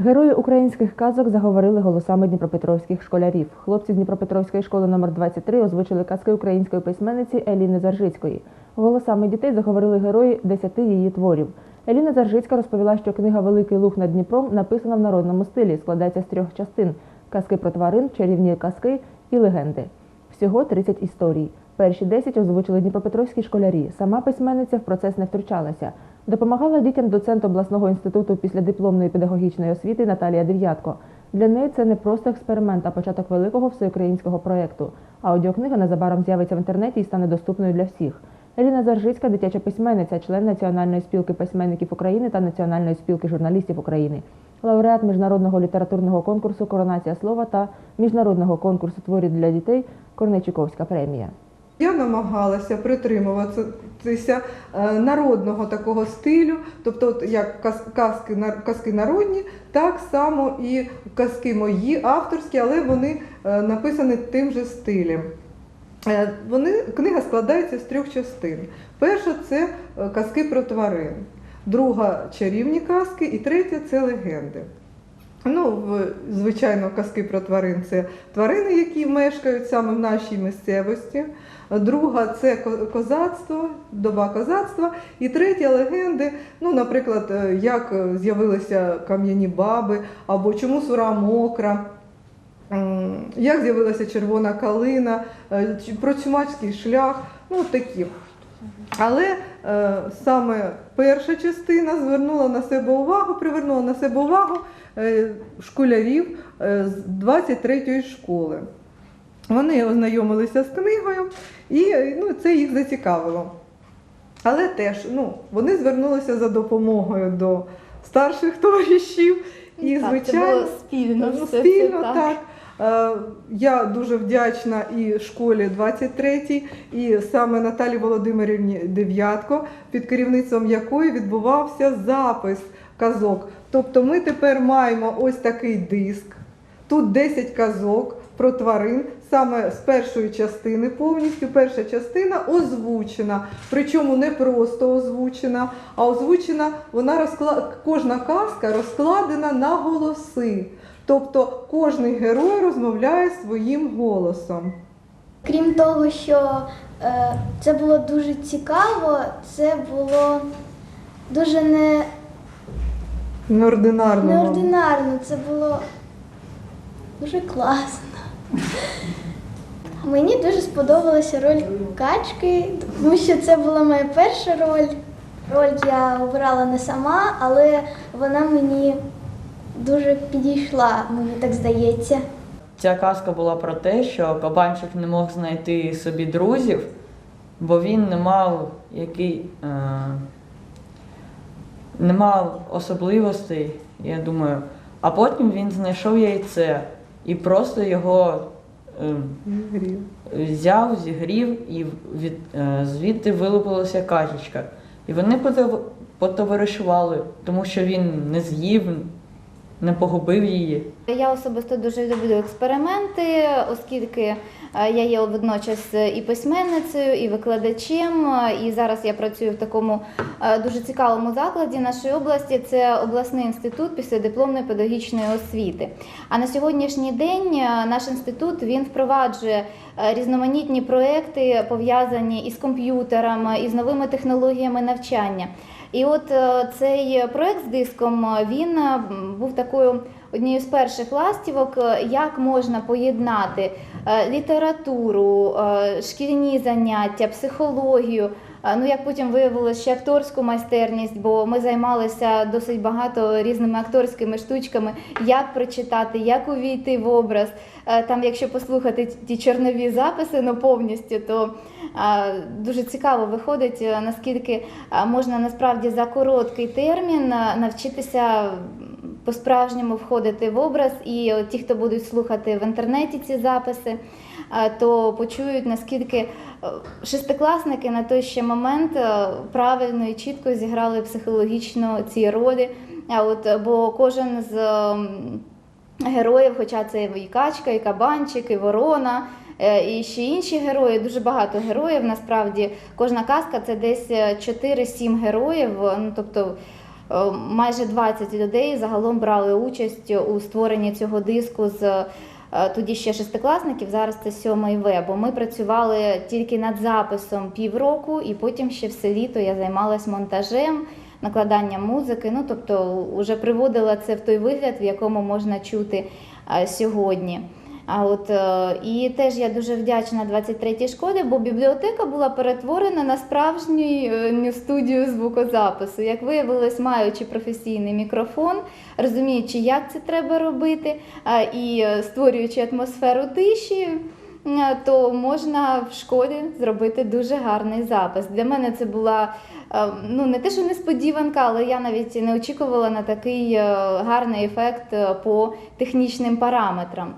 Герої українських казок заговорили голосами дніпропетровських школярів. Хлопці з Дніпропетровської школи номер 23 озвучили казки української письменниці Еліни Заржицької. Голосами дітей заговорили герої десяти її творів. Еліна Заржицька розповіла, що книга Великий луг над Дніпром написана в народному стилі, складається з трьох частин: казки про тварин, чарівні казки і легенди. Всього 30 історій. Перші 10 озвучили дніпропетровські школярі. Сама письменниця в процес не втручалася. Допомагала дітям доцент обласного інституту післядипломної педагогічної освіти Наталія Дев'ятко. Для неї це не просто експеримент, а початок великого всеукраїнського проєкту. Аудіокнига незабаром з'явиться в інтернеті і стане доступною для всіх. Еліна Заржицька, дитяча письменниця, член Національної спілки письменників України та Національної спілки журналістів України, лауреат міжнародного літературного конкурсу Коронація слова та міжнародного конкурсу творів для дітей Корнечуковська премія. Я намагалася притримуватися е, народного такого стилю, тобто, як казки, казки народні, так само і казки мої авторські, але вони е, написані тим же стилем. Е, Вони, книга складається з трьох частин. Перша це казки про тварин, друга чарівні казки, і третя це легенди. Ну, звичайно, казки про тварин це тварини, які мешкають саме в нашій місцевості. Друга це козацтво, доба козацтва. І третя легенди, ну, наприклад, е, як е, з'явилися кам'яні баби, або чому сура мокра. Як з'явилася червона калина, е, про чумацький шлях, ну такі. Але саме перша частина звернула на себе увагу, привернула на себе увагу школярів е, з 23-ї школи. Вони ознайомилися з книгою і е, ну, це їх зацікавило. Але теж ну, вони звернулися за допомогою до старших товаришів. І, Так, звичайно, це було спільно. Ну, все, спільно, все, так. Е, Я дуже вдячна і школі 23 і саме Наталі Володимирівні Дев'ятко, під керівництвом якої відбувався запис казок. Тобто ми тепер маємо ось такий диск. Тут 10 казок про тварин, саме з першої частини повністю. Перша частина озвучена, причому не просто озвучена, а озвучена вона розкла... кожна казка розкладена на голоси. Тобто кожний герой розмовляє своїм голосом. Крім того, що е, це було дуже цікаво, це було дуже не, Неординарно. неординарно, це було дуже класно. Мені дуже сподобалася роль качки, тому що це була моя перша роль. Роль я обирала не сама, але вона мені дуже підійшла, мені так здається. Ця казка була про те, що кабанчик не мог знайти собі друзів, бо він не мав який, е, не мав особливостей, я думаю. А потім він знайшов яйце і просто його е, взяв, зігрів і від, е, звідти вилупилася качечка. І вони потов- потоваришували, тому що він не з'їв, не погубив її. Я особисто дуже люблю експерименти, оскільки е, я є водночас і письменницею, і викладачем. е, І зараз я працюю в такому е, дуже цікавому закладі нашої області. Це обласний інститут післядипломної педагогічної освіти. А на сьогоднішній день наш інститут він впроваджує різноманітні проекти, пов'язані із комп'ютерами, із новими технологіями навчання. І от е, цей проект з диском е, він е, був такою однією з перших ластівок, як можна поєднати літературу, шкільні заняття, психологію. Е, Ну, як потім виявилося, ще акторську майстерність, бо ми займалися досить багато різними акторськими штучками, як прочитати, як увійти в образ. Е, Там, якщо послухати ті чорнові записи ну, повністю, то Дуже цікаво виходить, е, наскільки можна насправді за короткий термін навчитися по-справжньому входити в образ. І ті, хто будуть слухати в інтернеті ці записи, то почують, наскільки е, шестикласники на той ще момент е, правильно і чітко зіграли психологічно ці ролі. А от, е, бо кожен з героїв, хоча це і качка, і кабанчик, і ворона, е, і ще інші герої. Дуже багато героїв. Насправді кожна казка це десь е, 4-7 героїв. Ну тобто е, майже 20 людей загалом брали участь у створенні цього диску з е, тоді ще шестикласників, зараз це сьомий В. Бо ми працювали тільки над записом півроку, і потім ще все літо я займалась монтажем, накладанням музики. Ну тобто, вже приводила це в той вигляд, в якому можна чути е, сьогодні. А от е, і теж я дуже вдячна 23-й школі, бо бібліотека була перетворена на справжню е, студію звукозапису. Як виявилось, маючи професійний мікрофон, розуміючи, як це треба робити, і е, створюючи атмосферу тиші. То можна в школі зробити дуже гарний запис. Для мене це була ну не те, що несподіванка, але я навіть не очікувала на такий гарний ефект по технічним параметрам.